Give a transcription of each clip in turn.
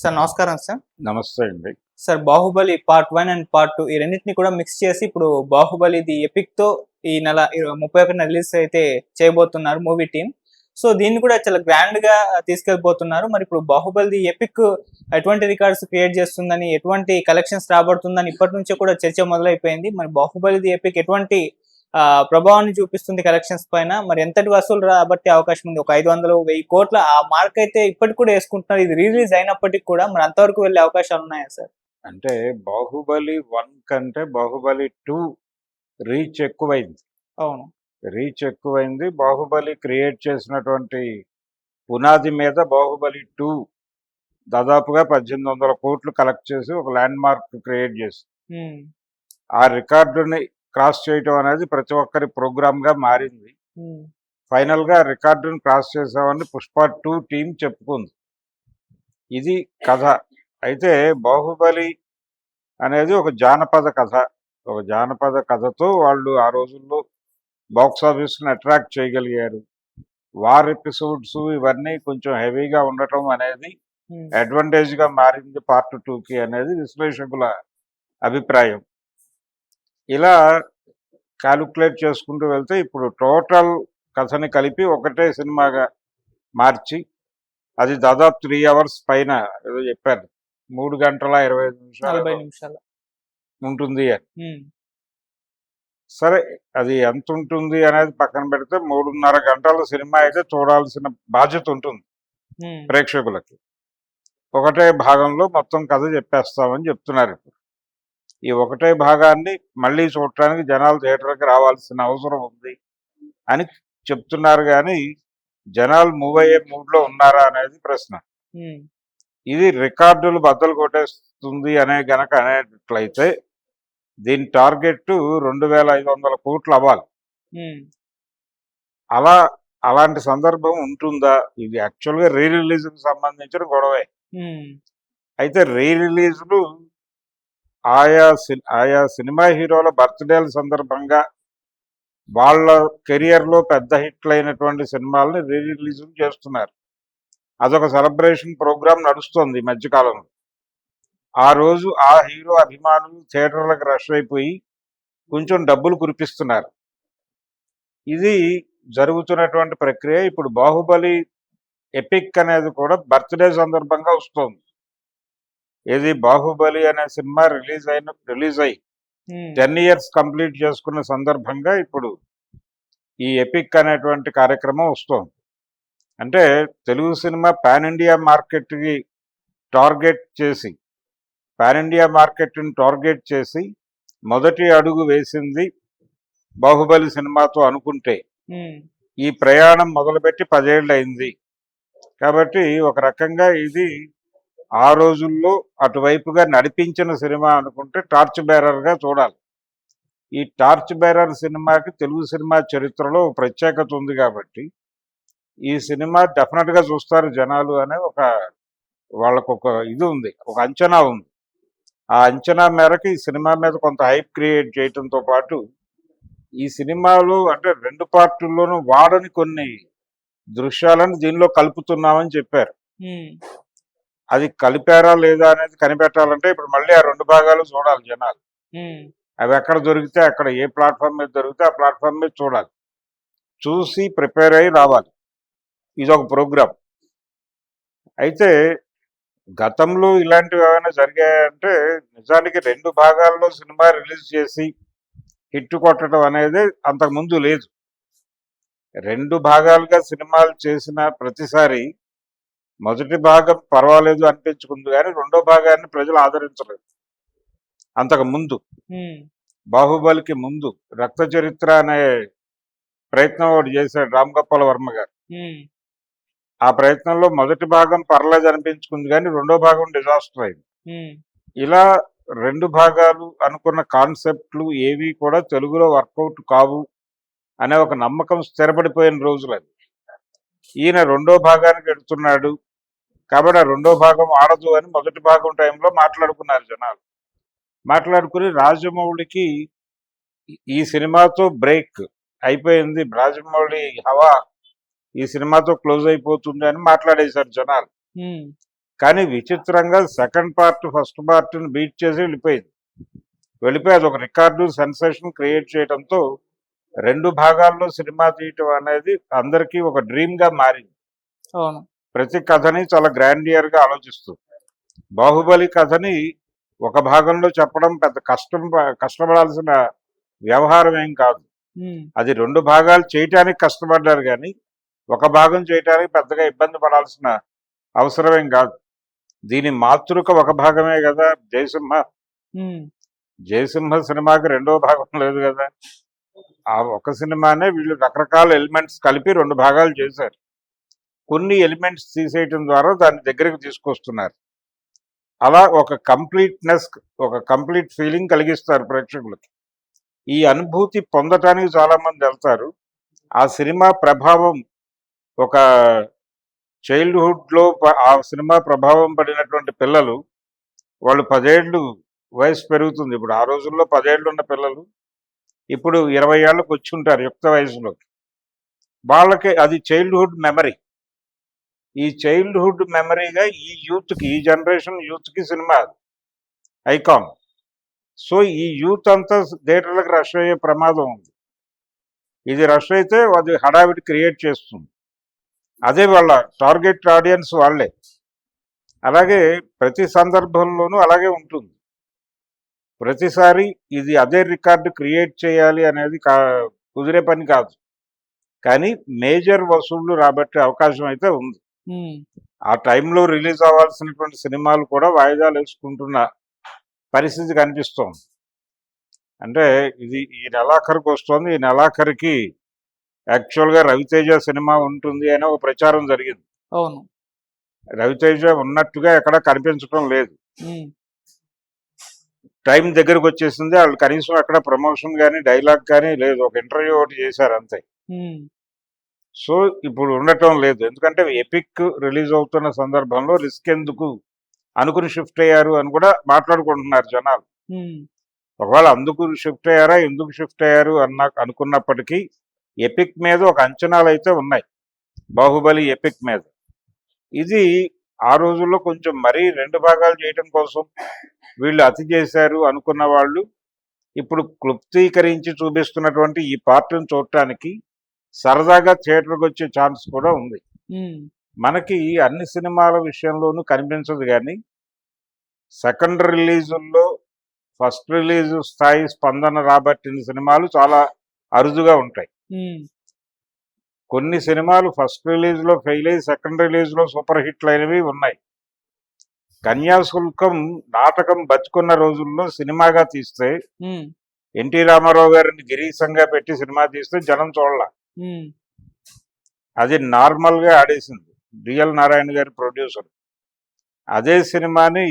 Sir నమస్కారం sir. నమస్తే అండి. Sir Baahubali part one and part two ఈ రెండింటిని కూడా మిక్స్ చేసి ఇప్పుడు బాహుబలి ది ఎపిక్తో ఈ నెల ముప్పై ఒకటిన రిలీజ్ అయితే చేయబోతున్నారు మూవీ టీమ్. సో దీన్ని కూడా చాలా గ్రాండ్గా తీసుకెళ్ళిపోతున్నారు మరి ఇప్పుడు బాహుబలి ది ఎపిక్ ఎటువంటి రికార్డ్స్ క్రియేట్ చేస్తుందని ఎటువంటి కలెక్షన్స్ రాబడుతుందని ఇప్పటి నుంచే కూడా చర్చ మొదలైపోయింది. మరి బాహుబలి ది ఎపిక్ ఎటువంటి ప్రభావాన్ని చూపిస్తుంది కలెక్షన్స్ పైన. మరి ఎంతటి వసూలు రాబట్టే అవకాశం ఉంది? ఒక ఐదు వందలు వెయ్యి కోట్ల ఆ మార్క్ అయితే ఇప్పటికి కూడా వేసుకుంటున్నారు. ఇది రిలీజ్ అయినప్పటికీ కూడా మరి అంతవరకు వెళ్ళే అవకాశాలు ఉన్నాయా సార్? అంటే బాహుబలి వన్ కంటే బాహుబలి టూ రీచ్ ఎక్కువైంది. అవును. రీచ్ ఎక్కువైంది. బాహుబలి క్రియేట్ చేసినటువంటి పునాది మీద బాహుబలి టూ దాదాపుగా పద్దెనిమిది వందల కోట్లు కలెక్ట్ చేసి ఒక ల్యాండ్ మార్క్ క్రియేట్ చేసి ఆ రికార్డుని క్రాస్ చేయటం అనేది ప్రతి ఒక్కరి ప్రోగ్రామ్గా మారింది. ఉమ్, ఫైనల్గా రికార్డుని క్రాస్ చేసామని పుష్ప టూ టీం చెప్పుకుంది. ఇది కథ. అయితే బాహుబలి అనేది ఒక జానపద కథ. ఒక జానపద కథతో వాళ్ళు ఆ రోజుల్లో బాక్స్ ఆఫీస్ని అట్రాక్ట్ చేయగలిగారు. వార్ ఎపిసోడ్స్ ఇవన్నీ కొంచెం హెవీగా ఉండటం అనేది ఉమ్, అడ్వాంటేజ్గా మారింది పార్ట్ టూకి అనేది విశ్లేషకుల అభిప్రాయం. ఇలా క్యాలిక్యులేట్ చేసుకుంటూ వెళ్తే ఇప్పుడు టోటల్ కథని కలిపి ఒకటే సినిమాగా మార్చి అది దాదాపు త్రీ అవర్స్ పైన ఏదో చెప్పారు. మూడు గంటల ఇరవై ఐదు నిమిషాలు నిమిషాలు. ఉంటుంది అని. సరే అది ఎంత ఉంటుంది అనేది పక్కన పెడితే మూడున్నర గంటల సినిమా అయితే చూడాల్సిన బాధ్యత ఉంటుంది ప్రేక్షకులకి. ఒకటే భాగంలో మొత్తం కథ చెప్పేస్తామని చెప్తున్నారు ఇప్పుడు. ఈ ఒకటే భాగాన్ని మళ్ళీ చూడటానికి జనాలు థియేటర్కి రావాల్సిన అవసరం ఉంది అని చెప్తున్నారు కానీ జనాలు మూవ్ అయ్యే మూడ్లో ఉన్నారా అనేది ప్రశ్న. ఇది రికార్డులు బద్దలు కొట్టేస్తుంది అనే గనక అనేట్లయితే దీని టార్గెట్ రెండు వేల ఐదు వందల కోట్లు అవ్వాలి. అలా అలాంటి సందర్భం ఉంటుందా? ఇది యాక్చువల్గా రీ రిలీజ్కి సంబంధించిన గొడవే. అయితే రీ రిలీజ్లు ఆయా ఆయా సినిమా హీరోల బర్త్డేల సందర్భంగా వాళ్ళ కెరియర్లో పెద్ద హిట్లు అయినటువంటి సినిమాలని రీ రిలీజ్ చేస్తున్నారు. అదొక సెలబ్రేషన్ ప్రోగ్రామ్ నడుస్తుంది ఈ మధ్యకాలంలో. ఆ రోజు ఆ హీరో అభిమానులు థియేటర్లకు రష్ అయిపోయి కొంచెం డబ్బులు కురిపిస్తున్నారు. ఇది జరుగుతున్నటువంటి ప్రక్రియ. ఇప్పుడు బాహుబలి ఎపిక్ అనేది కూడా బర్త్డే సందర్భంగా వస్తుంది. ఏది బాహుబలి అనే సినిమా రిలీజ్ అయిన release um, ten years complete చేసుకున్న సందర్భంగా ఇప్పుడు ఈ ఎపిక్ అనేటువంటి కార్యక్రమం వస్తుంది. అంటే తెలుగు సినిమా పాన్ ఇండియా మార్కెట్కి టార్గెట్ చేసి పాన్ ఇండియా మార్కెట్ని టార్గెట్ చేసి మొదటి అడుగు వేసింది బాహుబలి సినిమాతో అనుకుంటే ఈ ప్రయాణం మొదలుపెట్టి పదేళ్ళు అయింది కాబట్టి ఒక రకంగా ఇది ఆ రోజుల్లో అటువైపుగా నడిపించిన సినిమా అనుకుంటే టార్చ్ బేరర్గా చూడాలి. ఈ టార్చ్ బేరర్ సినిమాకి తెలుగు సినిమా చరిత్రలో ప్రత్యేకత ఉంది కాబట్టి ఈ సినిమా డెఫినెట్గా చూస్తారు జనాలు అనే ఒక వాళ్ళకు ఒక ఇది ఉంది ఒక అంచనా ఉంది. ఆ అంచనా మేరకు ఈ సినిమా మీద కొంత హైప్ క్రియేట్ చేయడంతో పాటు ఈ సినిమాలో అంటే రెండు పార్టుల్లోనూ వాడని కొన్ని దృశ్యాలను దీనిలో కలుపుతున్నామని చెప్పారు. అది కలిపారా లేదా అనేది కనిపెట్టాలంటే ఇప్పుడు మళ్ళీ ఆ రెండు భాగాలు చూడాలి జనాలు. అవి ఎక్కడ దొరికితే అక్కడ ఏ ప్లాట్ఫామ్ మీద దొరికితే ఆ ప్లాట్ఫామ్ మీద చూడాలి. చూసి ప్రిపేర్ అయ్యి రావాలి. ఇది ఒక ప్రోగ్రామ్. అయితే గతంలో ఇలాంటివి ఏమైనా జరిగాయంటే నిజానికి రెండు భాగాల్లో సినిమా రిలీజ్ చేసి హిట్ కొట్టడం అనేది అంతకుముందు లేదు. రెండు భాగాలుగా సినిమాలు చేసిన ప్రతిసారి మొదటి భాగం పర్వాలేదు అనిపించుకుంది కానీ రెండో భాగాన్ని ప్రజలు ఆదరించలేదు. అంతకు ముందు. బాహుబలికి ముందు రక్త చరిత్ర అనే ప్రయత్నం ఒకటి చేశాడు రామ్ గోపాల్ వర్మ గారు. ఆ ప్రయత్నంలో మొదటి భాగం పర్లేదు అనిపించుకుంది కానీ రెండో భాగం డిజాస్టర్ అయింది. ఇలా రెండు భాగాలు అనుకున్న కాన్సెప్ట్లు ఏవి కూడా తెలుగులో వర్కౌట్ కావు అనే ఒక నమ్మకం స్థిరపడిపోయిన రోజులు అది ఈయన రెండో భాగానికి ఎడుతున్నాడు. కాబట్టి ఆ రెండో భాగం ఆడదు అని మొదటి భాగం టైంలో మాట్లాడుకున్నారు జనాలు. మాట్లాడుకుని రాజమౌళికి ఈ- సినిమాతో బ్రేక్ అయిపోయింది. రాజమౌళి హవా ఈ సినిమాతో క్లోజ్ అయిపోతుంది అని మాట్లాడేశారు జనాలు. కానీ విచిత్రంగా సెకండ్ పార్ట్ ఫస్ట్ పార్ట్ని బీట్ చేసి వెళ్ళిపోయింది. వెళ్ళిపోయి అది ఒక రికార్డు సెన్సేషన్ క్రియేట్ చేయడంతో రెండు భాగాల్లో సినిమా తీయటం అనేది అందరికీ ఒక డ్రీమ్గా మారింది. అవును. ప్రతి కథని చాలా గ్రాండియర్గా ఆలోచిస్తూ. బాహుబలి కథని ఒక భాగంలో చెప్పడం పెద్ద కష్టం కష్టపడాల్సిన వ్యవహారం ఏం కాదు. అది రెండు భాగాలు చేయటానికి కష్టపడ్డారు కానీ ఒక భాగం చేయటానికి పెద్దగా ఇబ్బంది పడాల్సిన అవసరం ఏం కాదు. దీని మాతృక ఒక భాగమే కదా జయసింహ. జయసింహ సినిమాకి రెండో భాగం లేదు కదా. ఆ ఒక సినిమానే వీళ్ళు రకరకాల ఎలిమెంట్స్ కలిపి రెండు భాగాలు చేశారు. కొన్ని ఎలిమెంట్స్ తీసేయటం ద్వారా దాన్ని దగ్గరకు తీసుకొస్తున్నారు. అలా ఒక కంప్లీట్నెస్ ఒక కంప్లీట్ ఫీలింగ్ కలిగిస్తారు ప్రేక్షకులకి. ఈ అనుభూతి పొందటానికి చాలామంది వెళ్తారు. ఆ సినిమా ప్రభావం ఒక చైల్డ్హుడ్లో ఆ సినిమా ప్రభావం పడినటువంటి పిల్లలు వాళ్ళు పదేళ్ళు వయసు పెరుగుతుంది. ఇప్పుడు ఆ రోజుల్లో పదేళ్ళు ఉన్న పిల్లలు ఇప్పుడు ఇరవై ఏళ్ళకు వచ్చి ఉంటారు యుక్త వయసులోకి. వాళ్ళకి అది చైల్డ్హుడ్ మెమరీ. ఈ చైల్డ్హుడ్ మెమరీగా ఈ యూత్కి ఈ జనరేషన్ యూత్కి సినిమా అది. ఐకాన్. సో ఈ యూత్ అంతా థియేటర్లకు రష్ అయ్యే ప్రమాదం ఉంది. ఇది రష్ అయితే అది హడావిడి క్రియేట్ చేస్తుంది. అదే వాళ్ళ టార్గెట్ ఆడియన్స్ వాళ్ళే. అలాగే ప్రతి సందర్భంలోనూ అలాగే ఉంటుంది. ప్రతిసారి ఇది అదే రికార్డు క్రియేట్ చేయాలి అనేది కా కుదిరే పని కాదు. కానీ మేజర్ వసూళ్ళు రాబట్టే అవకాశం అయితే ఉంది. ఆ టైంలో రిలీజ్ అవ్వాల్సినటువంటి సినిమాలు కూడా వాయిదాలు వేసుకుంటున్న పరిస్థితి కనిపిస్తోంది. అంటే ఇది ఈ నెలాఖరికి వస్తుంది. ఈ నెలాఖరికి యాక్చువల్గా రవితేజ సినిమా ఉంటుంది అని ఒక ప్రచారం జరిగింది. అవును. రవితేజ ఉన్నట్టుగా ఎక్కడ కనిపించడం లేదు. టైం దగ్గరకు వచ్చేసింది. వాళ్ళు కనీసం అక్కడ ప్రమోషన్ కానీ డైలాగ్ కానీ లేదు. ఒక ఇంటర్వ్యూ ఒకటి చేశారు అంతే. సో ఇప్పుడు ఉండటం లేదు. ఎందుకంటే ఎపిక్ రిలీజ్ అవుతున్న సందర్భంలో రిస్క్ ఎందుకు? అనుకుని షిఫ్ట్ అయ్యారు అని కూడా మాట్లాడుకుంటున్నారు జనాలు. ఒకవేళ అందుకు షిఫ్ట్ అయ్యారా ఎందుకు షిఫ్ట్ అయ్యారు అన్న అనుకున్నప్పటికీ ఎపిక్ మీద ఒక అంచనాలు అయితే ఉన్నాయి. బాహుబలి ఎపిక్ మీద. ఇది ఆ రోజుల్లో కొంచెం మరీ రెండు భాగాలు చేయటం కోసం వీళ్ళు అతి చేశారు అనుకున్న వాళ్ళు. ఇప్పుడు క్లుప్తీకరించి చూపిస్తున్నటువంటి ఈ పార్ట్ని చూడటానికి సరదాగా థియేటర్కి వచ్చే ఛాన్స్ కూడా ఉంది. మనకి అన్ని సినిమాల విషయంలోనూ కనిపించదు కానీ సెకండ్ రిలీజుల్లో ఫస్ట్ రిలీజ్ స్థాయి స్పందన రాబట్టిన సినిమాలు చాలా అరుదుగా ఉంటాయి. కొన్ని సినిమాలు ఫస్ట్ రిలీజ్లో ఫెయిల్ అయ్యి సెకండ్ రిలీజ్లో సూపర్ హిట్లు అయినవి ఉన్నాయి. కన్యాశుల్కం నాటకం బతుకున్న రోజుల్లో సినిమాగా తీస్తే ఎన్టీ రామారావు గారిని గిరీశంగా పెట్టి సినిమా తీస్తే జనం చూడాల. అది నార్మల్గా ఆడేసింది. డిఎల్ నారాయణ గారి ప్రొడ్యూసర్. అదే సినిమాని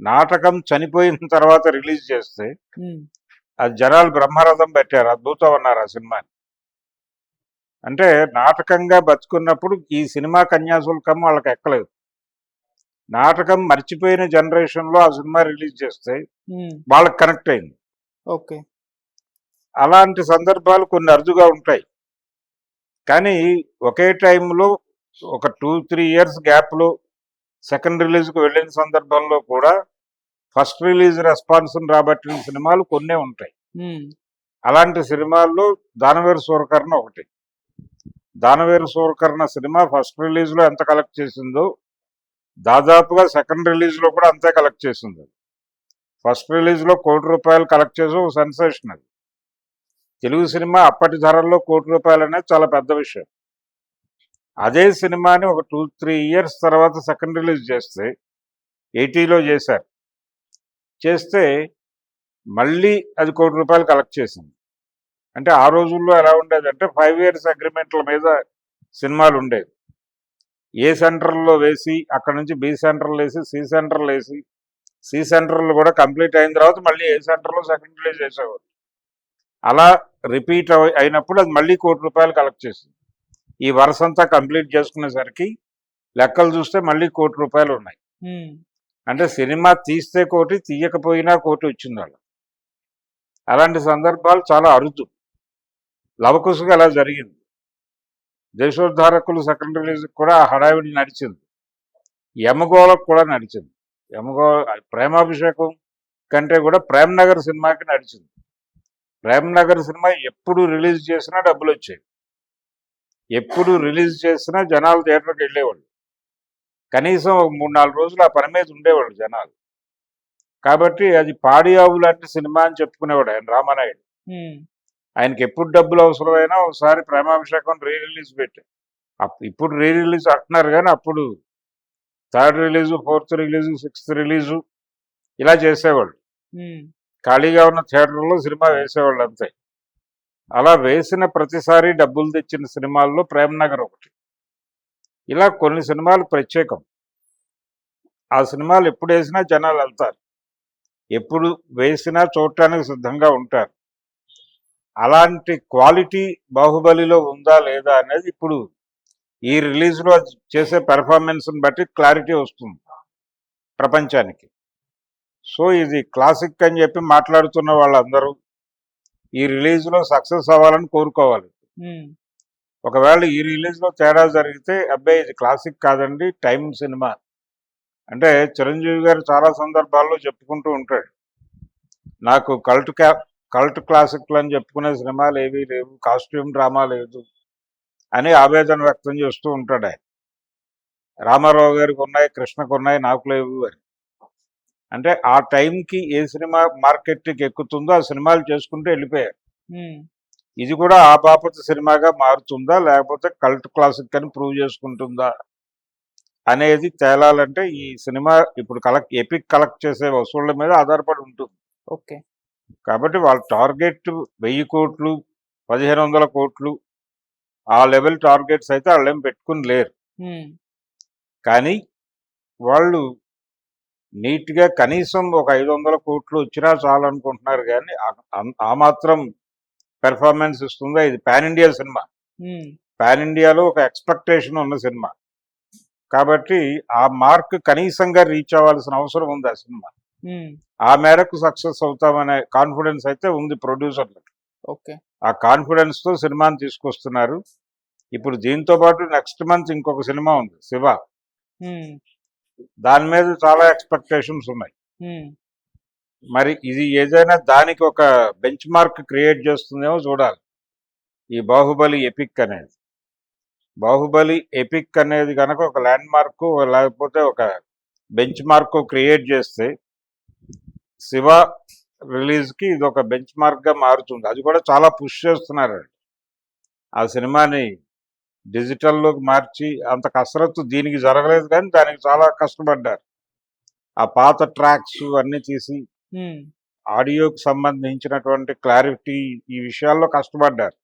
నాటకం చనిపోయిన తర్వాత రిలీజ్ చేస్తే అది జనాలు బ్రహ్మరథం పెట్టారు. అద్భుతం అన్నారు ఆ సినిమాని. అంటే నాటకంగా బతుకున్నప్పుడు ఈ సినిమా కన్యాశుల్కం వాళ్ళకి ఎక్కలేదు. నాటకం మర్చిపోయిన జనరేషన్లో ఆ సినిమా రిలీజ్ చేస్తే వాళ్ళకి కనెక్ట్ అయింది. ఓకే. అలాంటి సందర్భాలు కొన్ని అరుదుగా ఉంటాయి. కానీ ఒకే టైంలో ఒక టూ త్రీ ఇయర్స్ గ్యాప్లో సెకండ్ రిలీజ్కి వెళ్ళిన సందర్భంలో కూడా ఫస్ట్ రిలీజ్ రెస్పాన్స్ రాబట్టిన సినిమాలు కొన్నే ఉంటాయి. అలాంటి సినిమాల్లో దానవేరు సూరకర్ణ ఒకటి. దానవేరు సూరకర్ణ సినిమా ఫస్ట్ రిలీజ్లో ఎంత కలెక్ట్ చేసిందో దాదాపుగా సెకండ్ రిలీజ్లో కూడా అంతే కలెక్ట్ చేసింది. ఫస్ట్ రిలీజ్లో కోటి రూపాయలు కలెక్ట్ చేసి ఒక సెన్సేషన్ అది తెలుగు సినిమా అప్పటి ధరల్లో కోటి రూపాయలు అనేది చాలా పెద్ద విషయం. అదే సినిమాని ఒక టూ త్రీ ఇయర్స్ తర్వాత సెకండ్ రిలీజ్ చేస్తే ఎయిటీలో చేశారు. చేస్తే మళ్ళీ అది కోటి రూపాయలు కలెక్ట్ చేసింది. అంటే ఆ రోజుల్లో ఎలా ఉండేది అంటే ఫైవ్ ఇయర్స్ అగ్రిమెంట్ల మీద సినిమాలు ఉండేవి. ఏ సెంటర్లో వేసి అక్కడ నుంచి బి సెంటర్లు వేసి సి సెంటర్లు వేసి సి సెంటర్లు కూడా కంప్లీట్ అయిన తర్వాత మళ్ళీ ఏ సెంటర్లో సెకండ్ రిలీజ్ చేసేవారు అలా రిపీట్ అయినప్పుడు అది మళ్ళీ కోటి రూపాయలు కలెక్ట్ చేసింది ఈ వరుస అంతా కంప్లీట్ చేసుకునేసరికి లెక్కలు చూస్తే మళ్ళీ కోటి రూపాయలు ఉన్నాయి. అంటే సినిమా తీస్తే కోటి తీయకపోయినా కోటి వచ్చింది వాళ్ళు అలాంటి సందర్భాలు చాలా అరుదు. లవకుశగా అలా జరిగింది. దేశోద్ధారకులు సెకండ్ రిలీజ్ కూడా హడావిడి నడిచింది. యమగోళకు కూడా నడిచింది. యమగో ప్రేమాభిషేకం కంటే కూడా ప్రేమ్ నగర్ సినిమాకి నడిచింది. ప్రేమ్ నగర్ సినిమా ఎప్పుడు రిలీజ్ చేసినా డబ్బులు వచ్చాయి ఎప్పుడు రిలీజ్ చేసినా జనాలు థియేటర్కి వెళ్ళేవాళ్ళు. కనీసం ఒక మూడు నాలుగు రోజులు ఆ పని మీద ఉండేవాళ్ళు జనాలు. కాబట్టి అది పాడి ఆవు లాంటి సినిమా అని చెప్పుకునేవాడు ఆయన రామానాయుడు. ఆయనకి ఎప్పుడు డబ్బులు అవసరమైనా ఒకసారి ప్రేమాభిషేకం రీ రిలీజ్ పెట్టి ఇప్పుడు రీ రిలీజ్ అంటున్నారు కానీ అప్పుడు third release fourth release sixth release ఇలా చేసేవాళ్ళు. ఖాళీగా ఉన్న థియేటర్లో సినిమా వేసేవాళ్ళు అంతే. అలా వేసిన ప్రతిసారి డబ్బులు తెచ్చిన సినిమాల్లో ప్రేమనగర్ ఒకటి. ఇలా కొన్ని సినిమాలు ప్రత్యేకం. ఆ సినిమాలు ఎప్పుడు వేసినా జనాలు వెళ్తారు. ఎప్పుడు వేసినా చూడటానికి సిద్ధంగా ఉంటారు. అలాంటి క్వాలిటీ బాహుబలిలో ఉందా లేదా అనేది ఇప్పుడు ఈ రిలీజ్లో చేసే పెర్ఫార్మెన్స్ని బట్టి క్లారిటీ వస్తుంది. ప్రపంచానికి. సో ఇది క్లాసిక్ అని చెప్పి మాట్లాడుతున్న వాళ్ళందరూ ఈ రిలీజ్లో సక్సెస్ అవ్వాలని కోరుకోవాలి. ఒకవేళ ఈ రిలీజ్లో తేడా జరిగితే అబ్బాయి ఇది క్లాసిక్ కాదండి టైం సినిమా. అంటే చిరంజీవి గారు చాలా సందర్భాల్లో చెప్పుకుంటూ ఉంటాడు. నాకు కల్ట్ క్యా కల్ట్ క్లాసిక్లు అని చెప్పుకునే సినిమాలు ఏవీ లేవు కాస్ట్యూమ్ డ్రామా లేదు అని ఆవేదన వ్యక్తం చేస్తూ ఉంటాడు ఆయన. రామారావు గారికి ఉన్నాయి కృష్ణకు ఉన్నాయి నాకు లేవు అని. అంటే ఆ టైంకి ఏ సినిమా మార్కెట్కి ఎక్కుతుందో ఆ సినిమాలు చేసుకుంటూ వెళ్ళిపోయారు. ఇది కూడా ఆ బాపత సినిమాగా మారుతుందా? లేకపోతే కల్ట్ క్లాసిక్ అని ప్రూవ్ చేసుకుంటుందా? అనేది తేలాలంటే ఈ సినిమా ఇప్పుడు కలెక్ట్ ఎపిక్ కలెక్ట్ చేసే వసూళ్ళ మీద ఆధారపడి ఉంటుంది. ఓకే. కాబట్టి వాళ్ళ టార్గెట్ వెయ్యి కోట్లు పదిహేను వందల కోట్లు ఆ లెవెల్ టార్గెట్స్ అయితే వాళ్ళు ఏం పెట్టుకుని లేరు. కానీ వాళ్ళు నీట్గా కనీసం ఒక ఐదు వందల కోట్లు వచ్చినా చాలు అనుకుంటున్నారు కానీ ఆ- మాత్రం పెర్ఫార్మెన్స్ ఇస్తుందా? ఇది పాన్ ఇండియా సినిమా. పాన్ ఇండియాలో ఒక ఎక్స్పెక్టేషన్ ఉన్న సినిమా. కాబట్టి ఆ మార్క్ కనీసంగా రీచ్ అవ్వాల్సిన అవసరం ఉంది ఆ సినిమా. ఆ మేరకు సక్సెస్ అవుతామనే కాన్ఫిడెన్స్ అయితే ఉంది ప్రొడ్యూసర్లకు. ఓకే. ఆ కాన్ఫిడెన్స్తో సినిమాని తీసుకొస్తున్నారు. ఇప్పుడు దీంతో పాటు నెక్స్ట్ మంత్ ఇంకొక సినిమా ఉంది శివ. దాని మీద చాలా ఎక్స్పెక్టేషన్స్ ఉన్నాయి. మరి ఇది ఏదైనా దానికి ఒక బెంచ్ మార్క్ క్రియేట్ చేస్తుందేమో చూడాలి. ఈ బాహుబలి ఎపిక్ అనేది. బాహుబలి ఎపిక్ అనేది కనుక ఒక ల్యాండ్ మార్క్ లేకపోతే ఒక బెంచ్ మార్క్ క్రియేట్ చేస్తే శివ రిలీజ్కి ఇది ఒక బెంచ్ మార్క్గా మారుతుంది. అది కూడా చాలా పుష్ చేస్తున్నారు ఆ సినిమాని డిజిటల్లోకి మార్చి అంత కసరత్తు దీనికి జరగలేదు కానీ దానికి చాలా కష్టపడ్డారు. ఆ పాత ట్రాక్స్ అన్నీ తీసి ఆడియోకి సంబంధించినటువంటి క్లారిటీ ఈ విషయాల్లో కష్టపడ్డారు.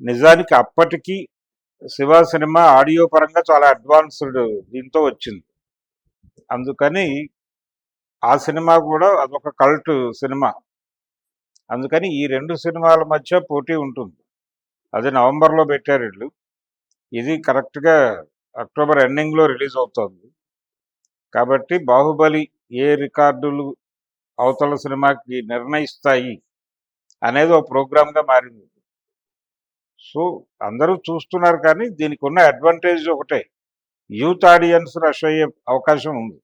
నిజానికి అప్పటికి శివ సినిమా ఆడియో పరంగా చాలా అడ్వాన్స్డ్ దీంతో వచ్చింది. అందుకని ఆ సినిమా కూడా అదొక కల్ట్ సినిమా. అందుకని ఈ రెండు సినిమాల మధ్య పోటీ ఉంటుంది. అది నవంబర్లో పెట్టారు వీళ్ళు. ఇది కరెక్ట్గా అక్టోబర్ ఎండింగ్లో రిలీజ్ అవుతుంది. కాబట్టి బాహుబలి ఏ రికార్డులు అవతల సినిమాకి నిర్ణయిస్తాయి అనేది ఒక ప్రోగ్రామ్గా మారింది. సో అందరూ చూస్తున్నారు కానీ దీనికి ఉన్న అడ్వాంటేజ్ ఒకటే. యూత్ ఆడియన్స్ రష్ అయ్యే అవకాశం ఉంది.